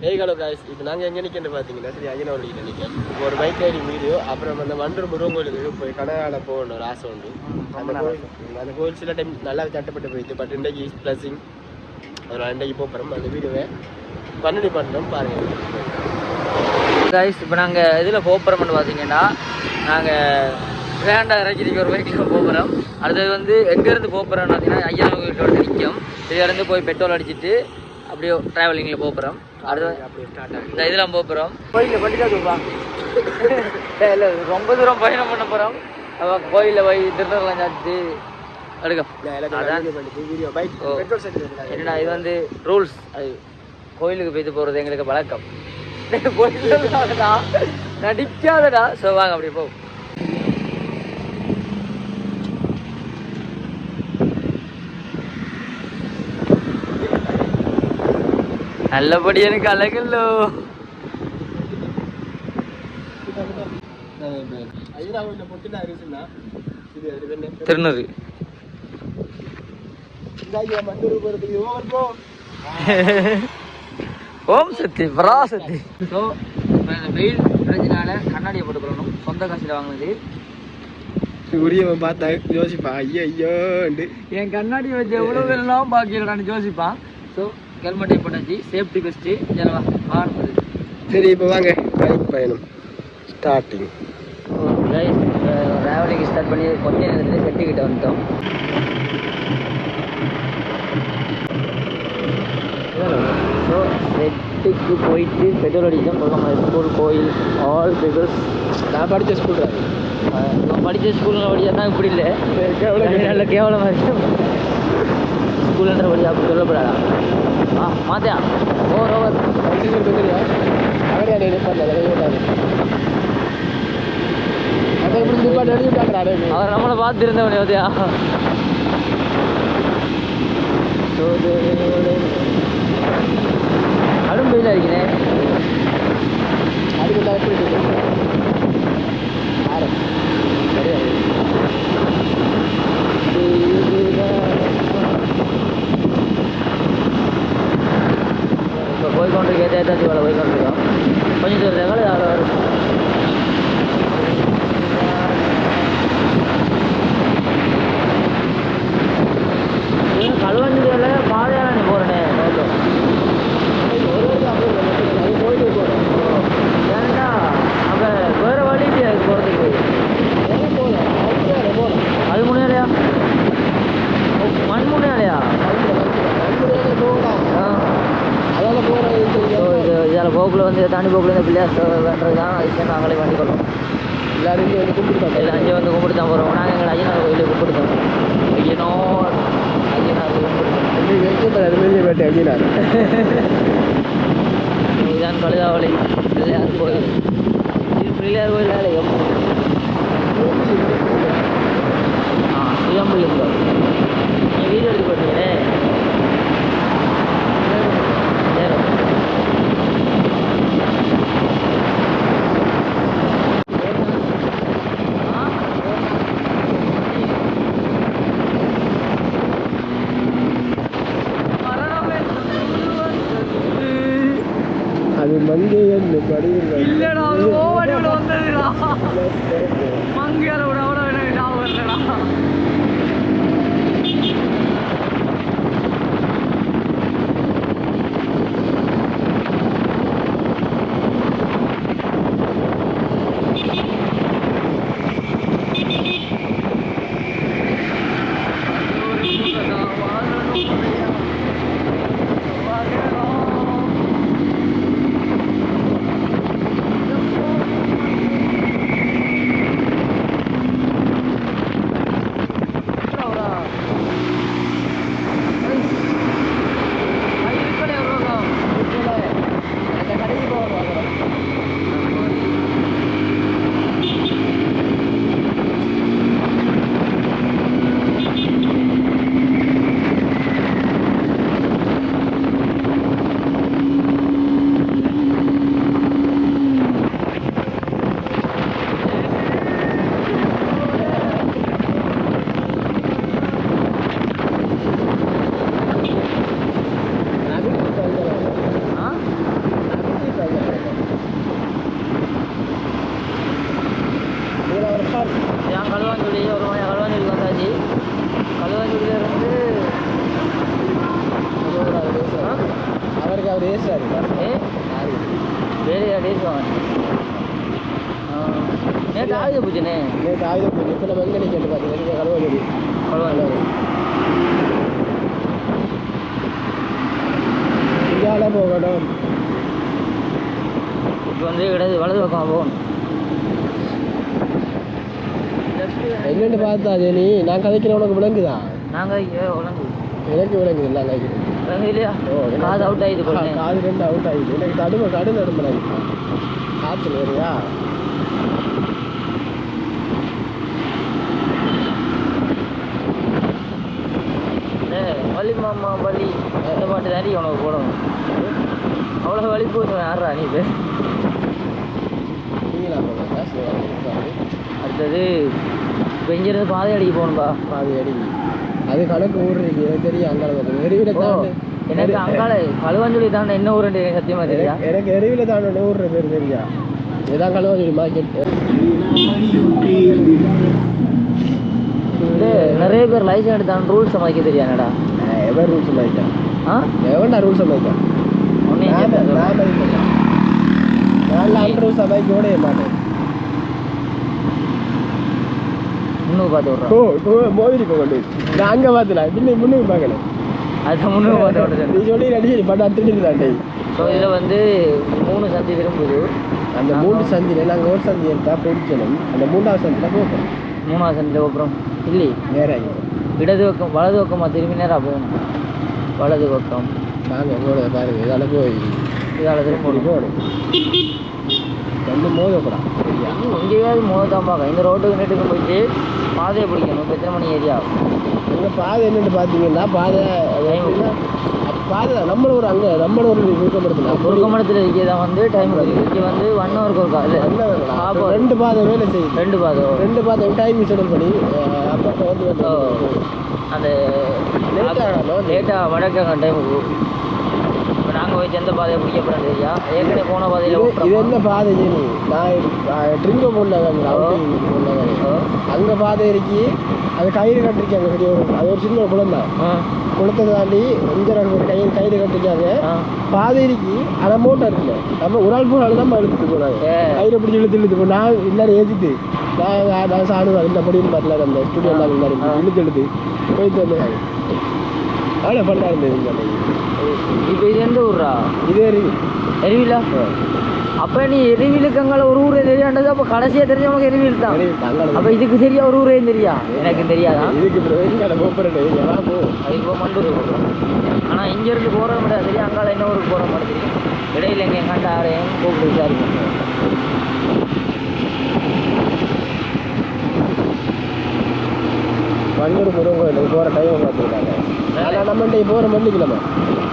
ஏய் hello guys இப்போ நாங்கள் எங்கே நிற்கன்னு பார்த்தீங்கன்னா சரி ஐயனோட கிட்ட நிற்கிறோம் இப்போ ஒரு பைக் ரைடிங் வீடியோ அப்புறம் அந்த மண்டூர் முருகன் கோயிலுக்கு போய் கனகால போகணும் ஒரு ஆசை உண்டு. அந்த கோயில் அந்த கோயில் சில டைம் நல்லா தட்டப்பட்டு போயிடுது பட் இன்றைக்கு ப்ளஸிங் அதனால் இன்றைக்கு போகிறோம் அந்த வீடியோவை கண்டினியூ பண்ணுறோம் பாருங்கள் கைஸ் இப்போ நாங்கள் இதில் போகிறோம்னு பார்த்தீங்கன்னா நாங்கள் வேண்டா இறக்கிக்கு ஒரு பைக்கில் போகிறோம் அடுத்தது வந்து எங்கேருந்து போகிறோம்னு பார்த்தீங்கன்னா ஐயா கோயில்கிட்ட நிற்கும் இதுலேருந்து போய் பெட்ரோல் அடிச்சிட்டு அப்படியே ட்ராவலிங்கில் போகிறோம் அடுத்து இந்த இதெல்லாம் போகிறோம் கோயிலில் சொல்லுவா? இல்லை ரொம்ப தூரம் பயணம் பண்ண போகிறோம் கோயிலில் போய் திருநெல்லாம் பைக் செட் என்னடா இது வந்து ரூல்ஸ் அது கோயிலுக்கு போயிட்டு போகிறது எங்களுக்கு கோயிலுக்கு நடிக்காதடா. ஸோ வாங்க அப்படியே போ நல்லபடி எனக்கு அழகல்லோ. ஐயா கொஞ்சம் பொட்டுல இருந்துச்சுன்னா இது அது என்ன திருநூறு. ஓம் சக்தி பராசக்தி ஸோ இப்போ இந்த வெயில் பிரச்சனால கண்ணாடியை போட்டுக்கணும் சொந்த காசில் வாங்கினது. உரியவன் பார்த்தா யோசிப்பா ஐயோ ஐயோண்டு என் கண்ணாடி வச்சு எவ்வளோ பேரெல்லாம் பாக்கிடலான்னு யோசிப்பான். ஸோ ஹெல்மெட்டை போட்டாச்சு. Safety best. ஜனவா வாங்க சரி இப்போ வாங்க. பைக் பயணம். ஸ்டார்டிங் ட்ராவலிங் ஸ்டார்ட் பண்ணி கொஞ்ச நேரத்தில் செட்டுக்கிட்ட வந்துட்டோம். ஸோ செட்டுக்கு போயிட்டு பெட்ரோல் அடித்தோம் நம்ம ஸ்கூல் கோயில் ஆல் பீப்புள்ஸ் நான் படித்த ஸ்கூல் நான் படித்த ஸ்கூலில் படிச்சா தான் இப்படி இல்லை. நல்ல கேவலமாக இருக்கு. ஸ்கூல்ன்ற படி அப்படி சொல்லப்படாதா ஆ மாத்தியா ஓவர் ஓவர் அவரே அதை அவர் நம்மளை பார்த்துருந்தவனே ஓதியா கடும் இருக்கிறேன் அதுக்கு ஆறு. சரியா? இப்போ போய் கொண்டிருக்க தேத்தாச்சி வேலை போய் கொண்டிருக்கோம் கொஞ்சம் தூரம் எவ்வளோ அவ்வளோ வரும் கழுவண்டியில் பாதையால நீ போகிறேன் ஒரு வருஷம் அப்படியே இல்லை. அது கோயிலுக்கு போகிறோம் ஏன்டா அங்கே வேறு வழி இல்லையா அது போகிறதுக்கு எங்கே போகலாம் அதுக்கு போகலாம் அது முன்னாடியா மண் முன்னாடியா அதுக்கு போகலாம் ஆ அதால் போகிறது ஸோ இது இதில் போக்குல வந்து தாண்டி போக்குல இந்த பிள்ளையார் வேண்டது தான் அதுக்கு நாங்களே வண்டி கொள்ளும் எல்லாரும் இங்கே வந்து கும்பிட்டு எல்லாம் அஞ்சு வந்து கும்பிட்டு தான் போகிறோம் நாங்கள் எங்களை ஐயனார் கோயிலுக்கு கும்பிடுத்தோம் ஐயனோர். ஐயனார் கும்பிடுத்தோம் அப்படின்னாரு இதுதான் கழுதாவளி. பிள்ளையார் கோயில். இது பிள்ளையார் கோயில் வேலை ஆ சுயம்புலிங்கம் நீ வீடியோ எடுத்து போட்டீங்களே சரி மங்கையன் மங்கை படிவில் இல்லடா அது ஓவடிவில் வந்ததுடா. மங்கையால விட விட எனக்கு ஞாபகம் இல்லடா. நேற்று ஆயுத பூஜை இப்போ நம்ம எங்கே நிற்கிறது பார்த்தீங்கன்னா கலவரி பரவாயில்ல. இந்தியாவில போகணும் இப்போ வந்து இடது வலது பக்கம் போகணும். என்னென்னு பார்த்தா ஜெனி நான் கதைக்கிற உனக்கு விளங்குதா? நாங்கள் உலங்கு எனக்கு விளங்குது இல்லை கதைக்கிறேன். இல்லையா? ஓ, காது அவுட் ஆகிது காது ரெண்டு அவுட் ஆகிடுது எனக்கு தடுமை கடு நடுமை காய்ச்சல் வேறையா வலி மாமா வலி. இந்த பாட்டு தாண்டி உனக்கு போடணும். அவ்வளோ வலி போச்சு யாரா நீ சரி அடுத்தது இப்போ இங்கேருந்து பாதை அடிக்க போகணும்பா. அது அடி. அது கணக்கு ஊர் இருக்கு எனக்கு தெரியும் அங்கால தாண்டு எனக்கு அங்கால களுவாஞ்சொலி தாண்ட என்ன எனக்கு சத்தியமா தெரியா? எனக்கு- எருவில தாண்ட ஊர் பேர் தெரியா? இதான் கழுவாஞ்சொலி மார்க்கெட் நிறைய பேர் லைசன்ஸ் எடுத்தாங்க ரூல்ஸ் சமாளிக்க தெரியாதடா. மாயிட்டான் ஒன்றையும் நான் கேட்க நான் மதிப்பேன் நான் அந்த ரூல்ஸ் சமைக்க ஓடவே மாட்டேன்? முன்னுக்கு பார்த்து விட்றோம் ஓ இப்போ மோதிரி கொண்டு. நான் அங்கே பார்த்துல பின்ன முன்னுக்கு பார்க்கல. அது முன்னுக்கு பார்த்து நீ சொல்லி ரெடி பட் அடுத்துட்டு தான் ஸோ இதில் வந்து மூணு சந்தி திரும்புது அந்த மூணு சந்தியில் நாங்கள் ஒரு சந்தி எடுத்தா பிடிக்கணும் அந்த மூன்றாவது சந்தியில் போகும் மூணாவது சந்தியில் அப்புறம் இல்லையே? நேராக இடது பக்கம் வலது பக்கமாக திரும்பி நேராக போகணும். வலது பக்கம் வாங்க போட பாருங்க இதால போய் இதால் திரும்ப போகணும். வந்து மோதக்கூடாது எங்கேயாவது மோதான் பார்க்க இந்த ரோட்டுக்கு நெட்டுக்கு போயிட்டு பாதையை பிடிக்கணும். இப்போ எத்தனை மணி ஏரியா. எங்கள் பாதை என்னன்னு பார்த்தீங்கன்னா பாதை அப்ப பாதை. நம்மள ஒரு அங்கே நம்மள ஒரு சுருக்கப்படுத்தலாம் குறுக்கமடத்தில் தான் வந்து டைம் இங்கே வந்து ஒன் ஹவருக்கு இல்லை அப்ப ரெண்டு பாதை வேலை செய்யுது ரெண்டு பாதை. ரெண்டு பாதை டைம் செட்டில் பண்ணி அப்பப்போ வந்து. அந்த. லேட்டாக டைமுக்கு இப்போ நாங்கள் போய் எந்த பாதையை பிடிக்க போகிறோம் தெரியா ஏற்கனவே போன பாதையில் இது? என்ன பாதை நான் ட்ரிங்கோ ஓ. அங்கே பாதை இருக்கி. அது கயிறு கட்டிருக்காங்க பெரிய ஒரு அது ஒரு சின்ன குளம் தான். குளத்தை தாண்டி இங்கே ஒரு கயிறு கயிறு கட்டிருக்காங்க. பாதை இருக்கி ஆனால் மோட்டர் இருக்குல்ல நம்ம ஒரு ஆள் போனாலும் தான் இழுத்துட்டு போனாங்க. கயிறு பிடிச்சி இழுத்து இழுத்து போ. நான் எல்லாரும் ஏற்றிட்டு நான் நான் சாடுவேன். இந்த படியும் பார்த்துல அந்த ஸ்டுடியோ எல்லாரும் இழுத்து இழுத்து. போயிட்டு வந்தாங்க அவ்வளோ பண்ணா இருந்தது. இப்போ இது எந்த ஊர்ரா? இதே இருக்கு எருவிலா? அப்போ நீ எருவிலுக்கு அங்கால ஒரு ஊரே தெரியாண்டது அப்போ கடைசியாக தெரிஞ்சவனுக்கு எருவில் தான். அப்போ இதுக்கு தெரியா ஒரு ஊரே தெரியா? எனக்கு தெரியாதா? இப்போ மண்டூர் ஆனால் இங்கேருந்து போகிற முடியாது தெரியும் அங்கால என்ன ஊருக்கு போகிற மாதிரி தெரியும்? இடையில எங்கே கண்ட ஆரையும் கூப்பிட்டு விசாரிப்போம் வண்டூர் முருகன் போகிற டைம் பார்த்துருக்காங்க ஆனால் நம்ம இன்றைக்கு போகிற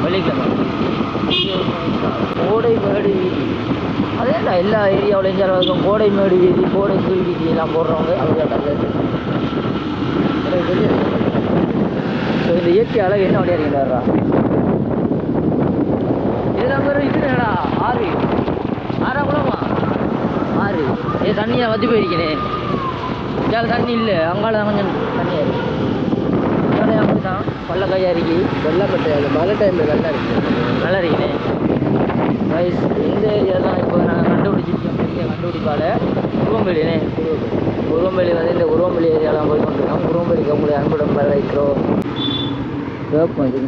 வெள்ளிக்கிழமை கோடை மேடு வீதி. அதேடா எல்லா ஏரியாவில் எஞ்சாலும் கோடை மேடு வீதி கோடை கீழ் வீதி எல்லாம் போடுறவங்க அவங்க ஸோ இந்த இயற்கை அழகு என்ன வழியாக இருக்கின்றாரா இதெல்லாம் பேர் இதுடா ஆறு. ஆறா குளமா? ஆறு. ஏ தண்ணியை வத்தி போயிருக்கேன். இதால தண்ணி இல்லை. அங்கால கொஞ்சம் தண்ணியாக இருக்கு. அங்கால அப்படி தான் பல்ல கையா இருக்கு வெள்ளப்பட்டை அந்த மழை டைமில் நல்லா இருக்கு. நல்லா இருக்குண்ணே ரைஸ் இந்த ஏரியா தான் இப்போ நாங்கள் கண்டுபிடிச்சிருக்கோம். பெரிய கண்டுபிடிப்பால உருவம்பள்ளினே உருவம்பள்ளி வந்து இந்த உருவம்பள்ளி ஏரியாலாம் போய் கொண்டிருக்கோம் உருவம்பள்ளிக்கு உங்களை அன்புடன் வரவேற்கிறோம். கேட்போம் இது.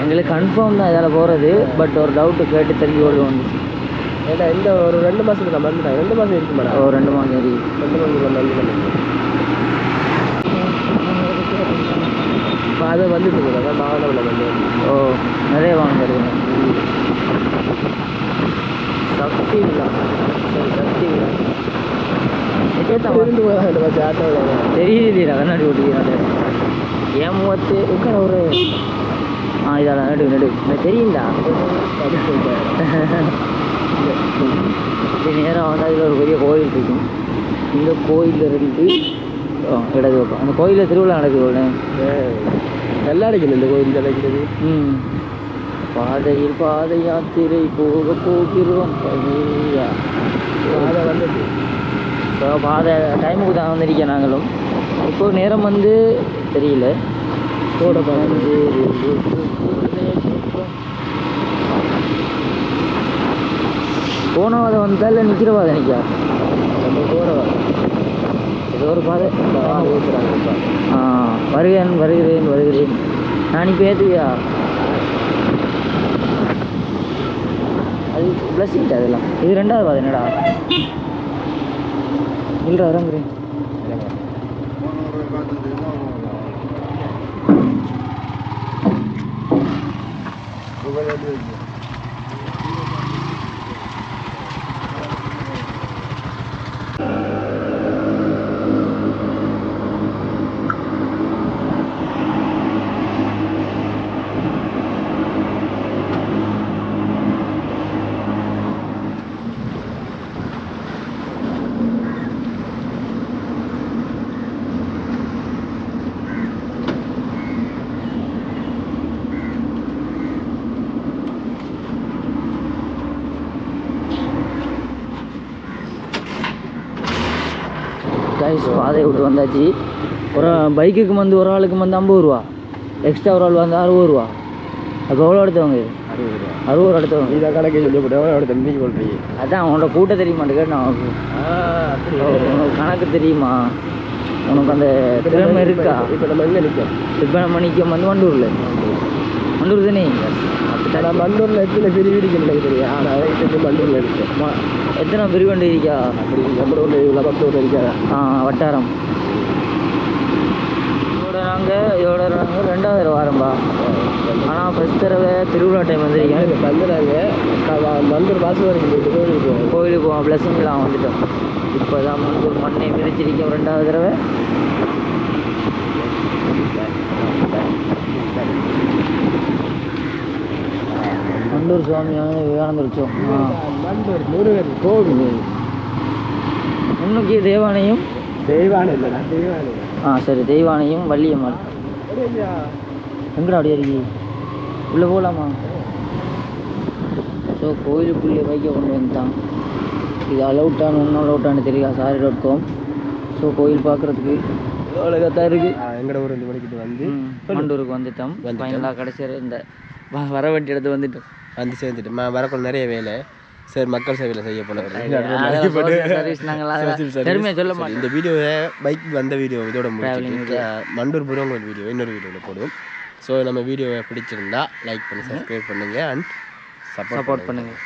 எங்களுக்கு கன்ஃபார்ம் தான் இதில் போகிறது பட் ஒரு டவுட்டு கேட்டு தெரிஞ்சு கொள்வோம் ஏன்னா இந்த ஒரு ரெண்டு மாதத்துக்கு நான் வந்துட்டேன் ரெண்டு மாதம் இருக்கு மேடம். ஒரு ரெண்டு மாதம் சரி ரெண்டு மாதத்துக்கு வந்து பாதை வந்துட்டு இருக்குது மாவட்டத்தில் வந்து ஓ நிறைய வாங்குறது சக்தி சரி சக்தி விழா எத்தனை இருந்து போய் ரெண்டு மாதம் ஆட்டோவில் தெரியுது கண்ணாடி ஓட்டிக்கிறாரு ஏன் மூவத்து? உட்கார ஒரு ஆ இதால நடு நடு. எனக்கு தெரியும்டா. இப்படி நேரம் வந்து அதில் ஒரு பெரிய கோயில் இருக்கும். இந்த கோயிலில் இருந்து ஆ, இடது பக்கம். அந்த கோயிலில் திருவிழா நடக்குது நல்லா அடிக்கணும் இந்த கோயில் அடிக்கிறது ம். பாதையில் பாத யாத்திரை போக போகிறோம். பாதை வந்துட்டு. இப்போ பாதை டைமுக்கு தான் வந்திருக்கேன் நாங்களும். இப்போ நேரம் வந்து தெரியல. கூட பதினஞ்சு போன வாதம் வந்தா இல்லை நிற்கிற வாதம் நிற்கா நம்ம போகிற ஏதோ ஒரு பாதை. ஆ வருகிறேன் வருகிறேன் வருகிறேன். நான் இப்போ ஏற்றுவியா அது ப்ளஸ் அதெல்லாம். இது ரெண்டாவது பாதை என்னடா? இல்லை வரங்குறேன் பாதையை விட்டு வந்தாச்சு. ஒரு பைக்குக்கு வந்து ஒரு ஆளுக்கு வந்து ஐம்பது ரூபா. எக்ஸ்ட்ரா ஒரு ஆள் வந்து அறுபது ரூபா. அப்போ எவ்வளோ எடுத்தவங்க? அறுபது ரூபா. அறுபது ரூபா எடுத்தவங்க இதை கணக்கு சொல்லி போட்டு எவ்வளோ தம்பிக்கு கொள்றீங்க அதான் உன்னோட கூட்ட தெரிய மாட்டேங்க நான் உனக்கு கணக்கு தெரியுமா? உனக்கு அந்த திறமை இருக்கா? இப்போ நம்ம எங்கே நிற்கும் இப்போ நம்ம நிற்க வந்து வண்டூரில். வண்டூர் தானே? நான் மண்டூரில் எத்தனை பிரிவு இருக்குன்னு எனக்கு தெரியும் ஆனால் இப்போ மண்டூரில் இருக்கேன் ம- எத்தனை பிரிவண்டி இருக்கா அப்படி நம்ம ஊரில் இவ்வளோ பத்து ஊரில் இருக்காதா ஆ வட்டாரம் இதோட நாங்கள் இதோட நாங்கள் ரெண்டாவது வாரம்பா ஆனால் ஃபஸ்ட் தடவை திருவிழா டைம் வந்திருக்கேன் வந்துடுறாங்க மண்டூர் பாசு வரைக்கும் கோயிலுக்கு போவோம் கோயிலுக்கு போவோம் பிளஸிங்லாம் வந்துட்டோம் இப்போ தான் மண்டூர் மண்ணை மிதிச்சிருக்கேன் ரெண்டாவது தடவை மண்டூர் சுவாமியான விவேகானந்தர் முருகன் கோவில். முன்னுக்கிய தேவானையும் தெய்வான இல்லைடா தெய்வான. ஆ சரி தெய்வானையும் வள்ளியம்மாள். எங்கடா அப்படியே இருக்கி? உள்ளே போகலாமா ஸோ கோயிலுக்குள்ளே பைக்கை கொண்டு வந்துட்டான். இது அலவுட்டானு ஒன்றும் அலவுட்டானு தெரியாது சாரி டாட் காம் ஸோ கோயில் பார்க்குறதுக்கு அழகாக இருக்குது எங்கட ஊர் இந்த மணிக்கிட்டு வந்து. மண்டூருக்கு வந்துட்டோம். ஃபைனலாக கடைசியாக இந்த வ- வர வேண்டிய இடத்து வந்துட்டோம். வந்து சேர்ந்துட்டு ம வரக்குள்ள நிறைய வேலை. சரி மக்கள் சேவையில் செய்ய போனவர். இந்த வீடியோவை பைக் வந்த வீடியோ இதோட முடிச்சுட்டு மண்டூர் புறவங்கோல் வீடியோ இன்னொரு வீடியோவில் போடுவோம். ஸோ நம்ம வீடியோவை பிடிச்சிருந்தா லைக் பண்ணி சப்ஸ்கிரைப் பண்ணுங்க அண்ட் சப்போர்ட் சப்போர்ட் பண்ணுங்கள்